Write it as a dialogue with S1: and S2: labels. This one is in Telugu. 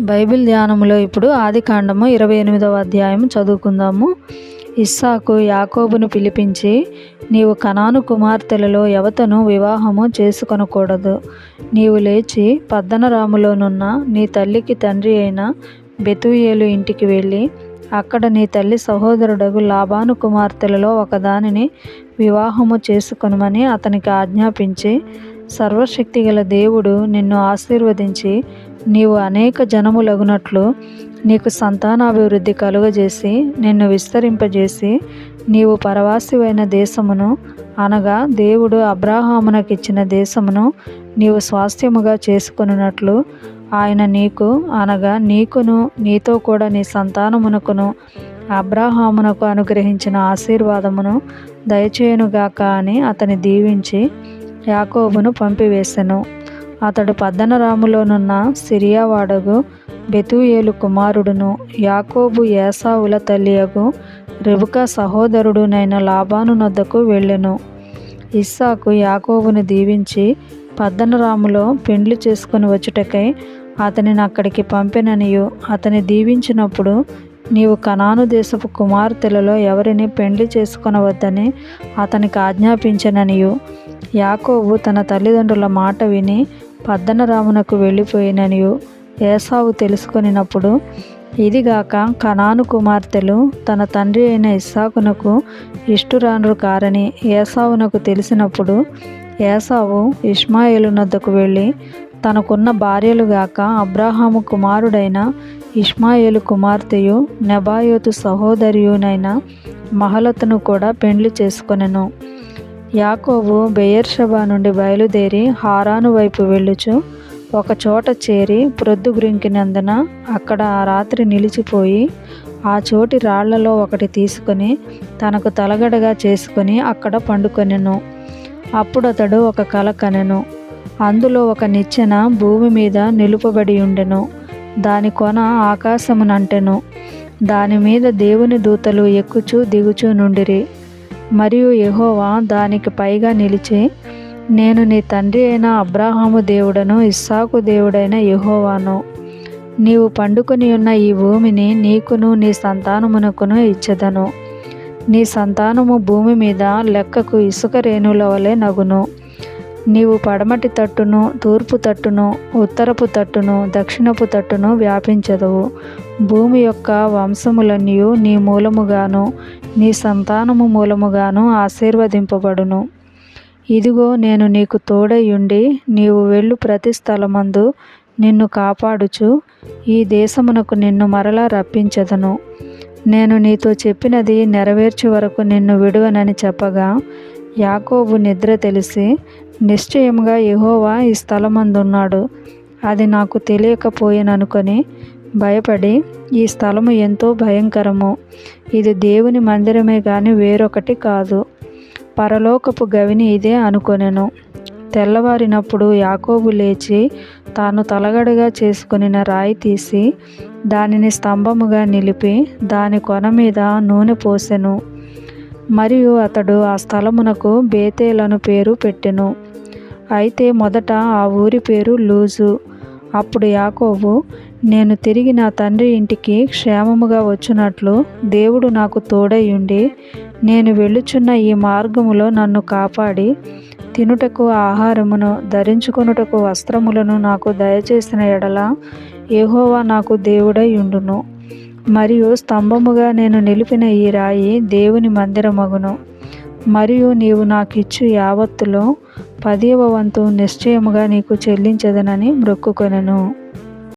S1: బైబిల్ ధ్యానంలో ఇప్పుడు ఆది కాండము ఇరవై ఎనిమిదవ అధ్యాయం చదువుకుందాము. ఇస్సాకు యాకోబును పిలిపించి నీవు కనాను కుమార్తెలలో ఎవతను వివాహము చేసుకొనకూడదు. నీవు లేచి పద్దనరాములోనున్న నీ తల్లికి తండ్రి అయిన బెతుయేలు ఇంటికి వెళ్ళి అక్కడ నీ తల్లి సహోదరుడగు లాభాను కుమార్తెలలో ఒకదానిని వివాహము చేసుకొనమని అతనికి ఆజ్ఞాపించి సర్వశక్తిగల దేవుడు నిన్ను ఆశీర్వదించి నీవు అనేక జనములగునట్లు నీకు సంతానాభివృద్ధి కలుగజేసి నిన్ను విస్తరింపజేసి నీవు పరవాసివైన దేశమును అనగా దేవుడు అబ్రాహామునకిచ్చిన దేశమును నీవు స్వాస్థ్యముగా చేసుకొనున్నట్లు ఆయన నీకు అనగా నీకును నీతో కూడా నీ సంతానమునకును అబ్రాహామునకు అనుగ్రహించిన ఆశీర్వాదమును దయచేయునుగాక అని అతని దీవించి యాకోబును పంపివేశెను అతడు పద్దనరాములోనున్న సిరియావాడగు బెతూయేలు కుమారుడును యాకోబు ఏసావుల తల్లియగు రెబుకా సహోదరుడునైన లాబాను నొద్దకు వెళ్ళెను. ఇస్సాకు యాకోబును దీవించి పద్దనరాములో పెండ్లి చేసుకుని వచ్చుటకై అతనిని అక్కడికి పంపిననియు. అతని దీవించినప్పుడు నీవు కనాను దేశపు కుమార్తెలలో ఎవరిని పెండ్లి చేసుకొనవద్దని అతనికి ఆజ్ఞాపించననియు. యాకోబు తన తల్లిదండ్రుల మాట విని పద్దనరామునకు వెళ్ళిపోయిననియు ఏసావు తెలుసుకొనినప్పుడు ఇదిగాక కనాను కుమార్తెలు తన తండ్రి అయిన ఇస్సాకునకు ఇష్టురానురు కారని ఏసావునకు తెలిసినప్పుడు ఏసావు ఇష్మాయేలునద్దకు వెళ్ళి తనకున్న భార్యలుగాక అబ్రాహాము కుమారుడైన ఇష్మాయేలు కుమార్తెయు నెబాయోతు సహోదరియునైన మహలతును కూడా పెండ్లి చేసుకొనెను. యాకోబు బెయర్షబా నుండి బయలుదేరి హారాను వైపు వెళ్ళుచు ఒక చోట చేరి ప్రొద్దు గ్రింకినందున అక్కడ ఆ రాత్రి నిలిచిపోయి ఆ చోటి రాళ్ళలో ఒకటి తీసుకొని తనకు తలగడగా చేసుకొని అక్కడ పండుకొనెను. అప్పుడు అతడు ఒక కల కనెను. అందులో ఒక నిచ్చెన భూమి మీద నిలుపబడి ఉండెను. దాని కొన ఆకాశమునంటెను. దాని మీద దేవుని దూతలు ఎక్కుచూ దిగుచూ నుండిరి. మరియు యహోవా దానికి పైగా నిలిచి నేను నీ తండ్రి అయిన అబ్రాహాము దేవుడను ఇస్సాకు దేవుడైన యహోవాను. నీవు పండుకొని ఉన్న ఈ భూమిని నీకును నీ సంతానమునకును ఇచ్చదను. నీ సంతానము భూమి మీద లెక్కకు ఇసుక రేణుల వలె నగును. నీవు పడమటి తట్టును తూర్పు తట్టును ఉత్తరపు తట్టును దక్షిణపు తట్టును వ్యాపించదవు. భూమి యొక్క వంశములన్నీ నీ మూలముగాను నీ సంతానము మూలముగాను ఆశీర్వదింపబడును. ఇదిగో నేను నీకు తోడయుండి నీవు వెళ్ళు ప్రతి స్థలమందు నిన్ను కాపాడుచు ఈ దేశమునకు నిన్ను మరలా రప్పించదను. నేను నీతో చెప్పినది నెరవేర్చే వరకు నిన్ను విడువనని చెప్పగా యాకోబు నిద్ర తెలిసి నిశ్చయముగా యహోవా ఈ స్థలమందున్నాడు. అది నాకు తెలియకపోయిననుకొని భయపడి ఈ స్థలము ఎంతో భయంకరము. ఇది దేవుని మందిరమే గాని వేరొకటి కాదు. పరలోకపు గవిని ఇదే అనుకొనెను. తెల్లవారినప్పుడు యాకోబు లేచి తాను తలగడగా చేసుకునిన రాయి తీసి దానిని స్తంభముగా నిలిపి దాని కొన మీద నూనె పోసెను. మరియు అతడు ఆ స్థలమునకు బేతేలను పేరు పెట్టెను. అయితే మొదట ఆ ఊరి పేరు లూజు. అప్పుడు యాకోబు నేను తిరిగి నా తండ్రి ఇంటికి క్షేమముగా వచ్చినట్లు దేవుడు నాకు తోడయ్యుండి నేను వెళ్ళుచున్న ఈ మార్గములో నన్ను కాపాడి తినుటకు ఆహారమును ధరించుకొనుటకు వస్త్రములను నాకు దయచేసిన ఎడల యెహోవా నాకు దేవుడై ఉండును మరియు స్తంభముగా నేను నిలిపిన ఈ రాయి దేవుని మందిరమగును. మరియు నీవు నాకిచ్చు యావత్తులో పదివ వంతు నిశ్చయముగా నీకు చెల్లించదనని మ్రొక్కుకొనెను